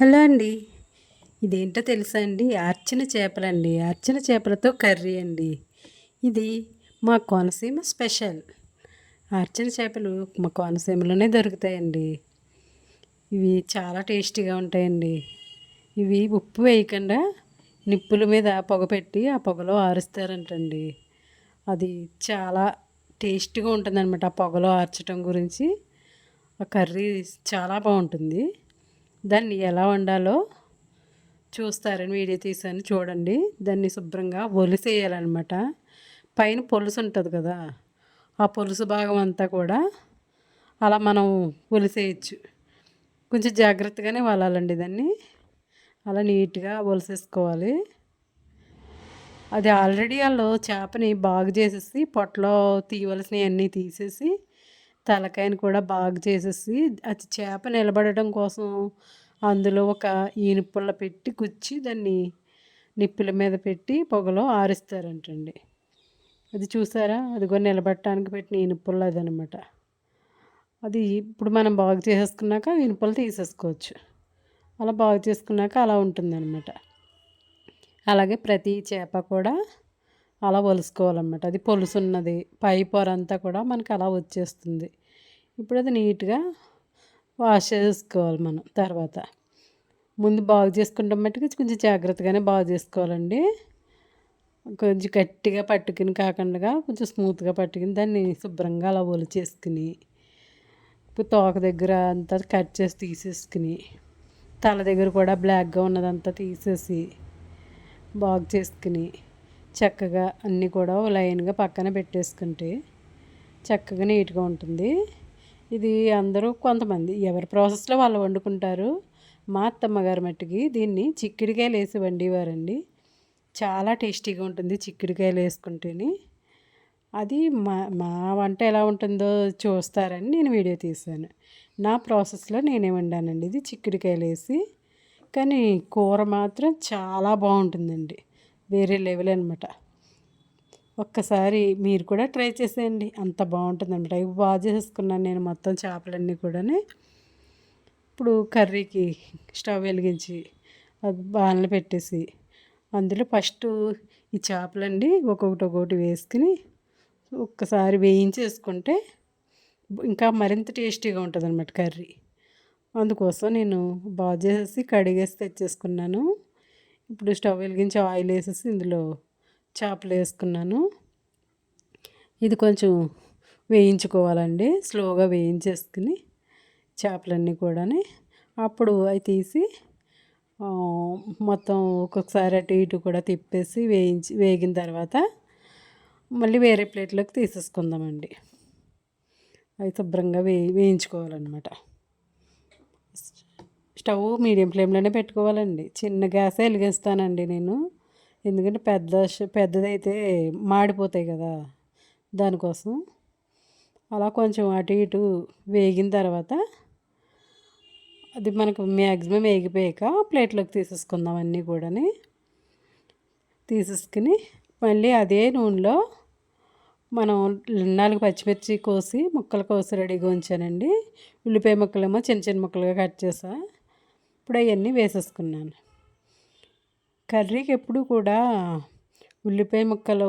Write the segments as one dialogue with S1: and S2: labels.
S1: Hello అండి. ఇదేంటో తెలుసా అండి? అర్చన చేపలండి. అర్చన చేపలతో కర్రీ అండి. ఇది మా కోనసీమ స్పెషల్. అర్చన చేపలు మా కోనసీమలోనే దొరుకుతాయండి. ఇవి చాలా టేస్టీగా ఉంటాయండి. ఇవి ఉప్పు వేయకుండా నిప్పుల మీద పొగ పెట్టి ఆ పొగలో ఆరుస్తారంటండి. అది చాలా టేస్టీగా ఉంటుందన్నమాట ఆ పొగలో ఆర్చడం గురించి. ఆ కర్రీ చాలా బాగుంటుంది. దాన్ని ఎలా వండాలో చూస్తారని వీడియో తీసాను చూడండి. దాన్ని శుభ్రంగా ఒలిసేయాలన్నమాట. పైన పొలుసు ఉంటుంది కదా ఆ పొలుసు భాగం అంతా కూడా అలా మనం ఒలిసేయచ్చు. కొంచెం జాగ్రత్తగానే వలాలండి దాన్ని. అలా నీట్గా ఒలిసేసుకోవాలి. అది ఆల్రెడీ వాళ్ళు చేపని బాగు చేసేసి పొట్టలో తీయవలసినవి అన్నీ తీసేసి తలకాయని కూడా బాగు చేసేసి అది చేప నిలబడటం కోసం అందులో ఒక ఈనుపుల్ల పెట్టి గుచ్చి దాన్ని నిప్పుల మీద పెట్టి పొగలో ఆరిస్తారంటండి. అది చూసారా? అదిగో నిలబెట్టడానికి పెట్టిన ఈనుపుల్ల అదనమాట. అది ఇప్పుడు మనం బాగు చేసేసుకున్నాక ఇనుపలు తీసేసుకోవచ్చు. అలా బాగు చేసుకున్నాక అలా ఉంటుందన్నమాట అలాగే ప్రతి చేప కూడా అలా ఒలుసుకోవాలన్నమాట. అది పొలుసున్నది పై పొర అంతా కూడా మనకి అలా వచ్చేస్తుంది. ఇప్పుడు అది నీట్గా వాష్ చేసుకోవాలి మనం తర్వాత. ముందు బాగు చేసుకుంటాం మట్టుకు కొంచెం జాగ్రత్తగానే బాగు చేసుకోవాలండి. కొంచెం గట్టిగా పట్టుకుని కాకుండా కొంచెం స్మూత్గా పట్టుకుని దాన్ని శుభ్రంగా అలా ఒలి చేసుకుని ఇప్పుడు తోక దగ్గర అంతా కట్ చేసి తీసేసుకుని తల దగ్గర కూడా బ్లాక్గా ఉన్నదంతా తీసేసి బాగు చేసుకుని చక్కగా అన్నీ కూడా లైన్గా పక్కన పెట్టేసుకుంటే చక్కగా నీట్గా ఉంటుంది. ఇది అందరూ కొంతమంది ఎవరి ప్రాసెస్లో వాళ్ళు వండుకుంటారు? మా అత్తమ్మ గారి మట్టికి దీన్ని చిక్కిడికాయలు వేసి వండేవారండి. చాలా టేస్టీగా ఉంటుంది చిక్కిడికాయలు వేసుకుంటేనే. అది మా మా వంట ఎలా ఉంటుందో చూస్తారని నేను వీడియో తీశాను. నా ప్రాసెస్లో నేనే వండానండి. ఇది చిక్కుడుకాయలు వేసి కానీ కూర మాత్రం చాలా బాగుంటుందండి. వేరే లెవెల్ అనమాట ఒక్కసారి మీరు కూడా ట్రై చేసేయండి. అంత బాగుంటుంది అనమాట ఇవి బాగా చేసుకున్నాను నేను మొత్తం చేపలన్నీ కూడా ఇప్పుడు కర్రీకి స్టవ్ వెలిగించి బాణలు పెట్టేసి అందులో ఫస్ట్ ఈ చేపలండి ఒక్కొక్కటి ఒక్కొక్కటి వేసుకుని ఒక్కసారి వేయించేసుకుంటే ఇంకా మరింత టేస్టీగా ఉంటుంది అనమాట కర్రీ. అందుకోసం నేను బాగా చేసేసి కడిగేసి తెచ్చేసుకున్నాను. ఇప్పుడు స్టవ్ వెలిగించి ఆయిల్ వేసేసి ఇందులో చేపలు వేసుకున్నాను. ఇది కొంచెం వేయించుకోవాలండి. స్లోగా వేయించేసుకుని చేపలన్నీ కూడా అప్పుడు అవి తీసి మొత్తం ఒక్కొక్కసారి అటు ఇటు కూడా తిప్పేసి వేయించి వేగిన తర్వాత మళ్ళీ వేరే ప్లేట్లోకి తీసేసుకుందామండి. అవి శుభ్రంగా వే వేయించుకోవాలన్నమాట. స్టవ్ మీడియం ఫ్లేమ్లోనే పెట్టుకోవాలండి. చిన్న గ్యాసే వెలిగిస్తానండి నేను. ఎందుకంటే పెద్ద పెద్దదైతే మాడిపోతాయి కదా దానికోసం. అలా కొంచెం అటు ఇటు వేగిన తర్వాత అది మనకు మ్యాక్సిమం వేగిపోయాక ప్లేట్లోకి తీసేసుకుందాం అన్నీ కూడా తీసేసుకుని మళ్ళీ అదే నూనెలో మనం నాలుగు పచ్చిమిర్చి కోసి ముక్కలు కోసి రెడీగా ఉంచానండి. ఉల్లిపాయ ముక్కలేమో చిన్న చిన్న ముక్కలుగా కట్ చేసా. ఇప్పుడు అవన్నీ వేసేసుకున్నాను. కర్రీకి ఎప్పుడు కూడా ఉల్లిపాయ ముక్కలు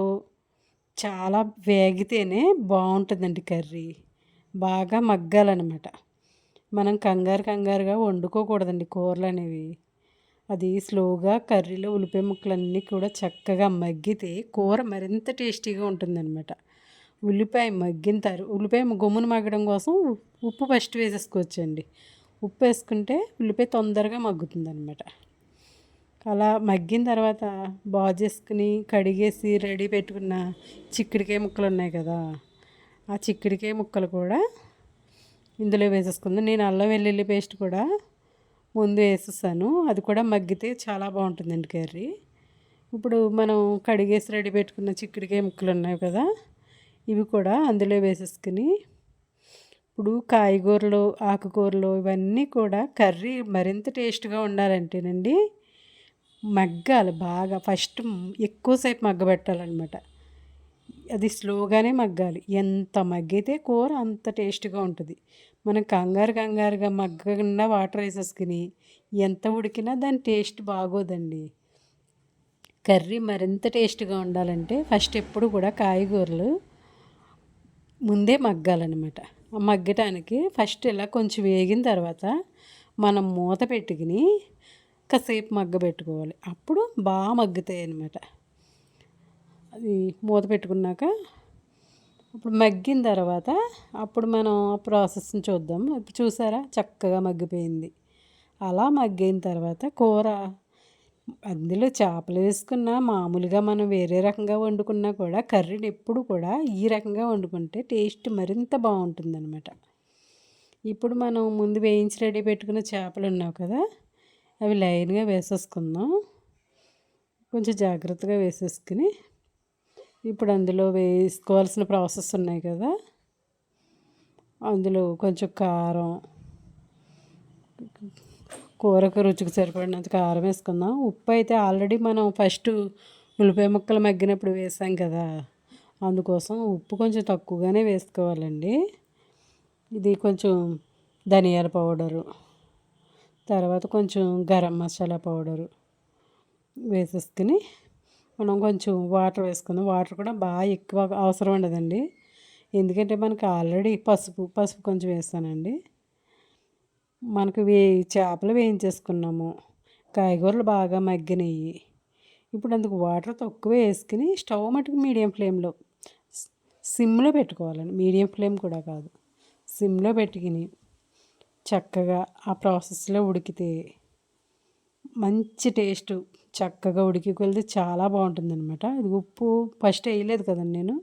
S1: చాలా వేగితేనే బాగుంటుందండి కర్రీ. బాగా మగ్గాలన్నమాట. మనం కంగారు కంగారుగా వండుకోకూడదండి కూరలు అనేవి అది స్లోగా కర్రీలో ఉల్లిపాయ ముక్కలన్నీ కూడా చక్కగా మగ్గితే కూర మరింత టేస్టీగా ఉంటుందన్నమాట. ఉల్లిపాయ మగ్గిన తర్వాత ఉల్లిపాయ గమ్మును మగ్గడం కోసం ఉప్పు ఫస్ట్ వేసేసుకోవచ్చండి. ఉప్పు వేసుకుంటే ఉల్లిపాయ తొందరగా మగ్గుతుంది అనమాట అలా మగ్గిన తర్వాత బాగు చేసుకుని కడిగేసి రెడీ పెట్టుకున్న చిక్కుడికాయ ముక్కలు ఉన్నాయి కదా ఆ చిక్కుడికాయ ముక్కలు కూడా ఇందులో వేసేసుకుందాం. నేను అల్లం వెల్లుల్లి పేస్ట్ కూడా ముందు వేసేసాను. అది కూడా మగ్గితే చాలా బాగుంటుందండి కర్రీ. ఇప్పుడు మనం కడిగేసి రెడీ పెట్టుకున్న చిక్కుడికాయ ముక్కలు ఉన్నాయి కదా ఇవి కూడా అందులో వేసేసుకుని ఇప్పుడు కాయగూరలు ఆకుకూరలు ఇవన్నీ కూడా కర్రీ మరింత టేస్ట్గా ఉండాలంటేనండి మగ్గాలి బాగా. ఫస్ట్ ఎక్కువసేపు మగ్గబెట్టాలన్నమాట. అది స్లోగానే మగ్గాలి. ఎంత మగ్గితే కూర అంత టేస్ట్గా ఉంటుంది. మనం కంగారు కంగారుగా మగ్గకుండా వాటర్ వేసేసుకుని ఎంత ఉడికినా దాని టేస్ట్ బాగోదండి. కర్రీ మరింత టేస్ట్గా ఉండాలంటే ఫస్ట్ ఎప్పుడు కూడా కాయగూరలు ముందే మగ్గాలన్నమాట. మగ్గటానికి ఫస్ట్ ఇలా కొంచెం వేగిన తర్వాత మనం మూత పెట్టుకుని కాసేపు మగ్గ పెట్టుకోవాలి అప్పుడు బాగా మగ్గుతాయి అనమాట అది మూత పెట్టుకున్నాక ఇప్పుడు మగ్గిన తర్వాత అప్పుడు మనం ఆ ప్రాసెస్ని చూద్దాం. ఇప్పుడు చూసారా? చక్కగా మగ్గిపోయింది. అలా మగ్గిన తర్వాత కూర అందులో చేపలు వేసుకున్న మామూలుగా మనం వేరే రకంగా వండుకున్నా కూడా కర్రీని ఎప్పుడు కూడా ఈ రకంగా వండుకుంటే టేస్ట్ మరింత బాగుంటుందన్నమాట. ఇప్పుడు మనం ముందు వేయించి రెడీ పెట్టుకున్న చేపలు ఉన్నావు కదా అవి లైన్గా వేసేసుకుందాం. కొంచెం జాగ్రత్తగా వేసేసుకుని ఇప్పుడు అందులో వేసుకోవాల్సిన ప్రాసెస్ ఉన్నాయి కదా అందులో కొంచెం కారం కూరకు రుచికి సరిపడినంత కారం వేసుకుందాం. ఉప్పు అయితే ఆల్రెడీ మనం ఫస్ట్ ఉల్లిపాయ ముక్కలు మగ్గినప్పుడు వేసాం కదా. అందుకోసం ఉప్పు కొంచెం తక్కువగానే వేసుకోవాలండి. ఇది కొంచెం ధనియాల పౌడరు తర్వాత కొంచెం గరం మసాలా పౌడరు వేసేసుకుని మనం కొంచెం వాటర్ వేసుకుందాం. వాటర్ కూడా బాగా ఎక్కువ అవసరం ఉండదండి. ఎందుకంటే మనకు ఆల్రెడీ పసుపు పసుపు కొంచెం వేస్తానండి. మనకు వే చేపలు వేయించేసుకున్నాము. కాయగూరలు బాగా మగ్గినాయి ఇప్పుడు అందుకు వాటర్ తక్కువ వేసుకుని స్టవ్ మటుకు మీడియం ఫ్లేమ్లో సిమ్లో పెట్టుకోవాలండి. మీడియం ఫ్లేమ్ కూడా కాదు. సిమ్లో పెట్టుకుని చక్కగా ఆ ప్రాసెస్లో ఉడికితే మంచి టేస్ట్. చక్కగా ఉడికి కొలిది చాలా బాగుంటుందన్నమాట. ఇది ఉప్పు ఫస్ట్ వేయలేదు కదండి నేను.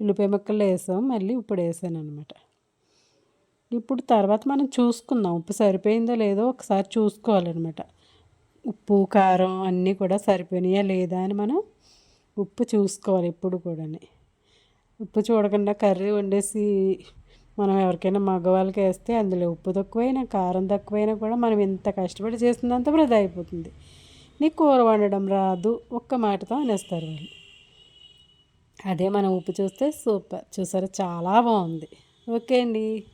S1: ఉల్లిపాయ ముక్కలు వేసాం మళ్ళీ ఇప్పుడు వేసాను అనమాట ఇప్పుడు తర్వాత మనం చూసుకుందాం. ఉప్పు సరిపోయిందో లేదో ఒకసారి చూసుకోవాలన్నమాట. ఉప్పు కారం అన్నీ కూడా సరిపోయినాయా లేదా అని మనం ఉప్పు చూసుకోవాలి ఎప్పుడు కూడా ఉప్పు చూడకుండా కర్రీ వండేసి మనం ఎవరికైనా మగవాళ్ళకి వేస్తే అందులో ఉప్పు తక్కువైనా కారం తక్కువైనా కూడా మనం ఎంత కష్టపడి చేసినంత వృధా అయిపోతుంది. నీకు కూర వండడం రాదు. ఒక్క మాటతో అనేస్తారు వాళ్ళు. అదే మనం ఉప్పు చూస్తే సూపర్. చూసారా? చాలా బాగుంది. ఓకే అండి.